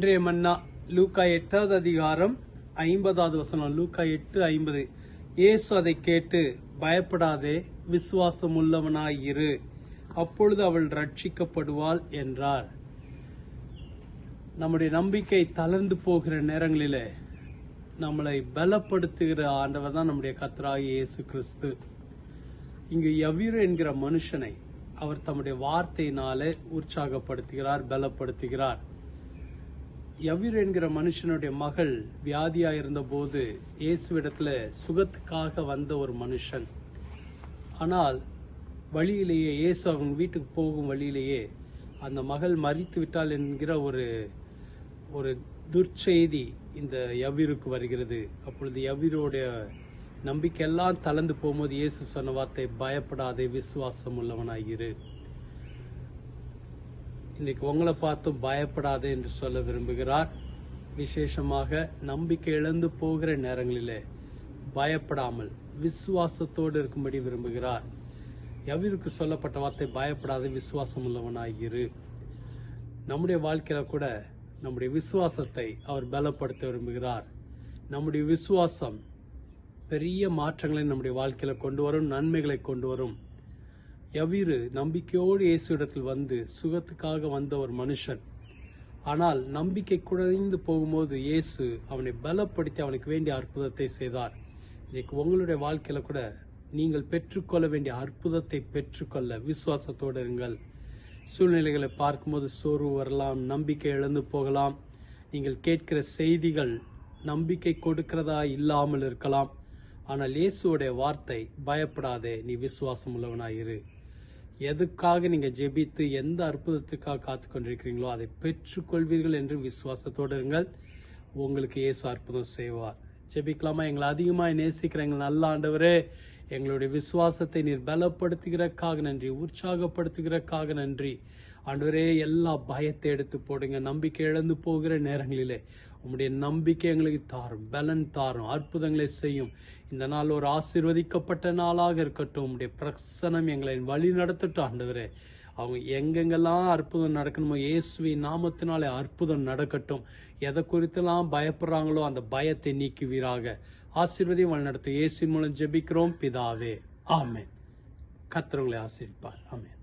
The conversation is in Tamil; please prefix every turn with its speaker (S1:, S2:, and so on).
S1: இன்றைய மன்னா லூக்கா எட்டாவது அதிகாரம் ஐம்பதாவது வசனம் லூக்கா எட்டு ஐம்பது. இயேசு அதை கேட்டு பயப்படாதே விசுவாசம் உள்ளவனாயிரு அப்பொழுது அவள் ரட்சிக்கப்படுவாள் என்றார். நம்முடைய நம்பிக்கை தளர்ந்து போகிற நேரங்களில் நம்மளை பலப்படுத்துகிற ஆண்டவர் தான் நம்முடைய கர்த்தராகிய இயேசு கிறிஸ்து. இங்கு எவ்விரு என்கிற மனுஷனை அவர் தம்முடைய வார்த்தையினாலே உற்சாகப்படுத்துகிறார் பலப்படுத்துகிறார். யவீர் என்கிற மனுஷனுடைய மகள் வியாதியா இருந்தபோது இயேசுவிடத்துல சுகத்துக்காக வந்த ஒரு மனுஷன். ஆனால் வழியிலேயே இயேசு அவங்க வீட்டுக்கு போகும் வழியிலேயே அந்த மகள் மறித்து விட்டாள் என்கிற ஒரு ஒரு துர்ச்செய்தி இந்த யவீருக்கு வருகிறது. அப்பொழுது யவீரோடைய நம்பிக்கையெல்லாம் தளர்ந்து போகும்போது இயேசு சொன்ன வார்த்தை பயப்படாதே விசுவாசம் உள்ளவனாயிரு இன்னைக்கு உங்களை பார்த்தும் பயப்படாதே என்று சொல்ல விரும்புகிறார். விசேஷமாக நம்பிக்கை இழந்து போகிற நேரங்களிலே பயப்படாமல் விசுவாசத்தோடு இருக்கும்படி விரும்புகிறார். எவருக்கு சொல்லப்பட்ட வார்த்தை பயப்படாத விசுவாசம் உள்ளவனாயிரு நம்முடைய வாழ்க்கையில கூட நம்முடைய விசுவாசத்தை அவர் பலப்படுத்த விரும்புகிறார். நம்முடைய விசுவாசம் பெரிய மாற்றங்களை நம்முடைய வாழ்க்கையில கொண்டு வரும் நன்மைகளை கொண்டு வரும். எவிரு நம்பிக்கையோடு இயேசுவிடத்தில் வந்து சுகத்துக்காக வந்த ஒரு மனுஷன். ஆனால் நம்பிக்கை குறைந்து போகும்போது இயேசு அவனை பலப்படுத்தி அவனுக்கு வேண்டிய அற்புதத்தை செய்தார். இன்னைக்கு உங்களுடைய வாழ்க்கையில கூட நீங்கள் பெற்றுக்கொள்ள வேண்டிய அற்புதத்தை பெற்றுக்கொள்ள விசுவாசத்தோடு இருங்கள். சூழ்நிலைகளை பார்க்கும்போது சோர்வு வரலாம் நம்பிக்கை இழந்து போகலாம். நீங்கள் கேட்கிற செய்திகள் நம்பிக்கை கொடுக்கிறதா இல்லாமல் இருக்கலாம். ஆனால் இயேசுவோடைய வார்த்தை பயப்படாதே நீ விசுவாசம் உள்ளவனாயிரு எதுக்காக நீங்கள் ஜெபித்து எந்த அற்புதத்துக்காக காத்து கொண்டிருக்கிறீங்களோ அதை பெற்றுக்கொள்வீர்கள் என்று விசுவாசத்தோடு இருங்கள். உங்களுக்கு இயேசு அற்புதம் செய்வார். ஜெபிக்கலாமா? எங்களை அதிகமாக நேசிக்கிற எங்கள் நல்ல ஆண்டவரே எங்களுடைய விசுவாசத்தை நீர் பலப்படுத்துகிறக்காக நன்றி உற்சாகப்படுத்துகிறக்காக நன்றி. ஆண்டவரே எல்லா பயத்தை எடுத்து போடுங்க. நம்பிக்கை இழந்து போகிற நேரங்களிலே உம்முடைய நம்பிக்கை எங்களுக்கு தாரும் பலன் தாரும் அற்புதங்களை செய்யும். இந்த நாள் ஒரு ஆசீர்வதிக்கப்பட்ட நாளாக இருக்கட்டும். உம்முடைய பிரசனம் எங்களை வழி நடத்தட்டும் ஆண்டவரே. அவங்க எங்கெங்கெல்லாம் அற்புதம் நடக்கணுமோ இயேசுவி நாமத்தினாலே அற்புதம் நடக்கட்டும். எதை குறித்தெல்லாம் பயப்படுறாங்களோ அந்த பயத்தை நீக்குவீராக. ஆசீர்வதியும் வழி நடத்தும் இயேசுவின் மூலம் ஜெபிக்கிறோம். பிதாவே ஆமேன். கத்திரவங்களை ஆசிரிப்பார் ஆமேன்.